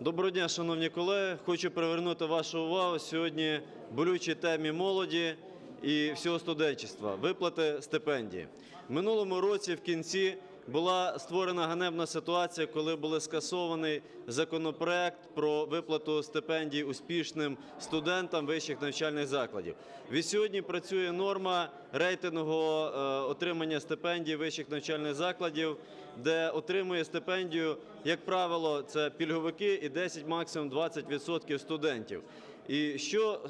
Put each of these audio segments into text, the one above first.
Доброго дня, шановні колеги. Хочу привернути вашу увагу сьогодні болючій темі молоді і всього студентства – виплати стипендії. Минулому році в кінці була створена ганебна ситуація, коли були скасований законопроект про виплату стипендій успішним студентам вищих навчальних закладів. Відсьогодні працює норма рейтингового е, отримання стипендій вищих навчальних закладів, де отримує стипендію, як правило, це пільговики і 10, максимум 20% студентів. І що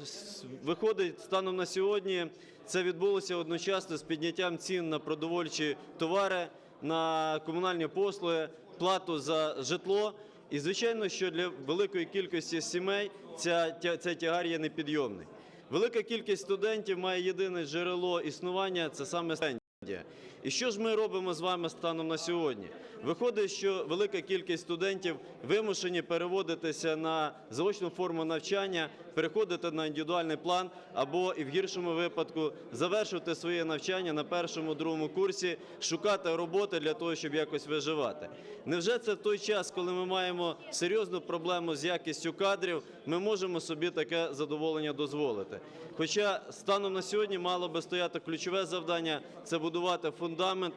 виходить станом на сьогодні, це відбулося одночасно з підняттям цін на продовольчі товари, на комунальні послуги, плату за житло. І звичайно, що для великої кількості сімей ця, цей тягар є непідйомний. Велика кількість студентів має єдине джерело існування це саме стипендія. І що ж ми робимо з вами станом на сьогодні? Виходить, що велика кількість студентів вимушені переводитися на заочну форму навчання, переходити на індивідуальний план або і в гіршому випадку завершувати своє навчання на першому другому курсі, шукати роботи для того, щоб якось виживати. Невже це в той час, коли ми маємо серйозну проблему з якістю кадрів, ми можемо собі таке задоволення дозволити? Хоча станом на сьогодні мало би стояти ключове завдання це будувати фундамент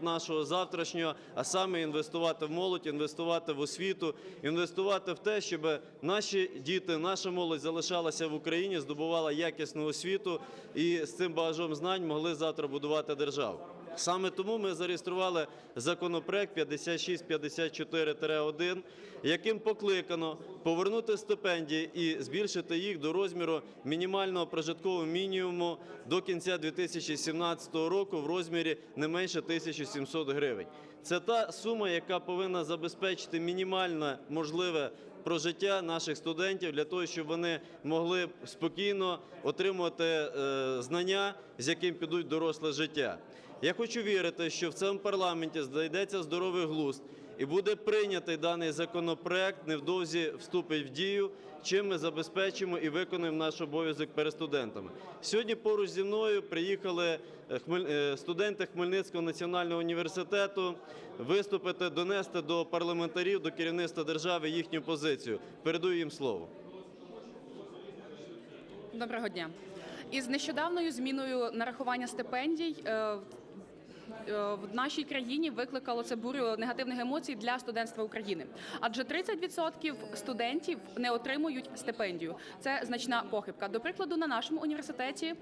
нашого завтрашнього, а саме інвестувати в молодь, інвестувати в освіту, інвестувати в те, щоб наші діти, наша молодь залишалася в Україні, здобувала якісну освіту і з цим багажом знань могли завтра будувати державу. Саме тому ми зареєстрували законопроект 5654-1, яким покликано повернути стипендії і збільшити їх до розміру мінімального прожиткового мінімуму до кінця 2017 року в розмірі не менше 1700 гривень. Це та сума, яка повинна забезпечити мінімальне можливе прожиття наших студентів для того, щоб вони могли спокійно отримувати е, знання, з яким підуть доросле життя. Я хочу вірити, що в цьому парламенті знайдеться здоровий глузд і буде прийнятий даний законопроект, невдовзі вступить в дію, чим ми забезпечимо і виконуємо наш обов'язок перед студентами. Сьогодні поруч зі мною приїхали е, е, студенти Хмельницького національного університету виступити, донести до парламентарів, до керівництва держави їхню позицію. Передаю їм слово. Доброго дня. Із нещодавною зміною нарахування стипендій е, в- е, нашій країні викликало це бурю негативних емоцій для студентства України. Адже 30% студентів не отримують стипендію. Це значна похибка. До прикладу, на нашому університеті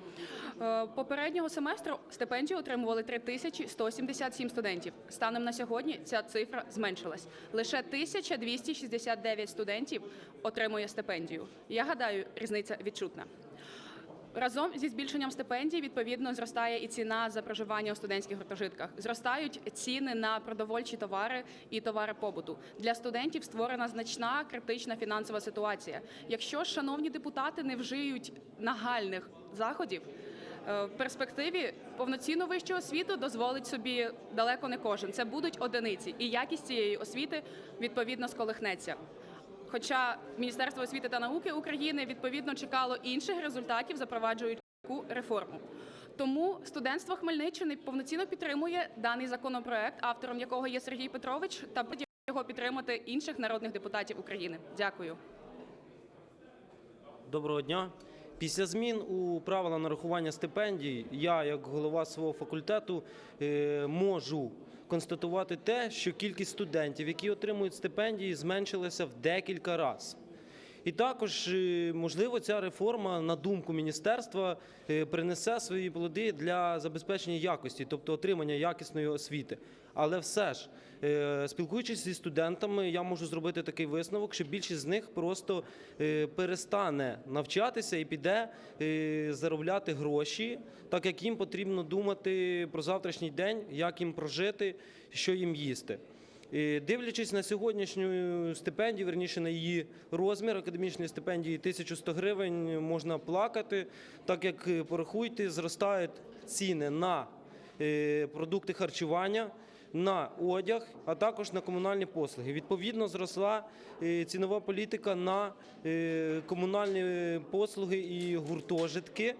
е, попереднього семестру стипендію отримували 3177 студентів. Станом на сьогодні ця цифра зменшилась. Лише 1269 студентів отримує стипендію. Я гадаю, різниця відчутна. Разом зі збільшенням стипендій відповідно зростає і ціна за проживання у студентських гуртожитках. Зростають ціни на продовольчі товари і товари побуту. Для студентів створена значна критична фінансова ситуація. Якщо шановні депутати не вжиють нагальних заходів. е, В перспективі повноцінну вищу освіту дозволить собі далеко не кожен. Це будуть одиниці, і якість цієї освіти відповідно сколихнеться. Хоча Міністерство освіти та науки України відповідно чекало інших результатів, запроваджують таку реформу. Тому студентство Хмельниччини повноцінно підтримує даний законопроект, автором якого є Сергій Петрович, та буде його підтримати інших народних депутатів України. Дякую. Доброго дня. Після змін у правила нарахування стипендій я, як голова свого факультету, е, можу констатувати те, що кількість студентів, які отримують стипендії, зменшилася в декілька разів. І також, е, можливо, ця реформа, на думку міністерства, е, принесе свої плоди для забезпечення якості, тобто отримання якісної освіти. Але все ж, е, спілкуючись зі студентами, я можу зробити такий висновок, що більшість з них просто перестане навчатися і піде заробляти гроші, так як їм потрібно думати про завтрашній день, як їм прожити, що їм їсти. Е, Дивлячись на сьогоднішню стипендію, верніше на її розмір академічної стипендії 1100 гривень, можна плакати, так як е, порахуйте, зростають ціни на е, продукти харчування, на одяг, а також на комунальні послуги. Відповідно, зросла цінова політика на комунальні послуги і гуртожитки.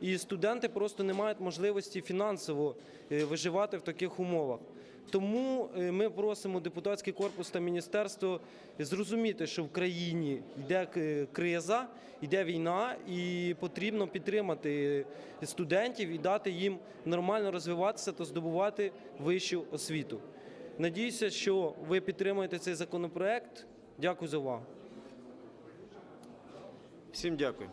І студенти просто не мають можливості фінансово виживати в таких умовах. Тому е, ми просимо депутатський корпус та міністерство зрозуміти, що в країні йде криза, йде війна, і потрібно підтримати студентів і дати їм нормально розвиватися та здобувати вищу освіту. Надіюся, що ви підтримуєте цей законопроект. Дякую за увагу. Всім дякую.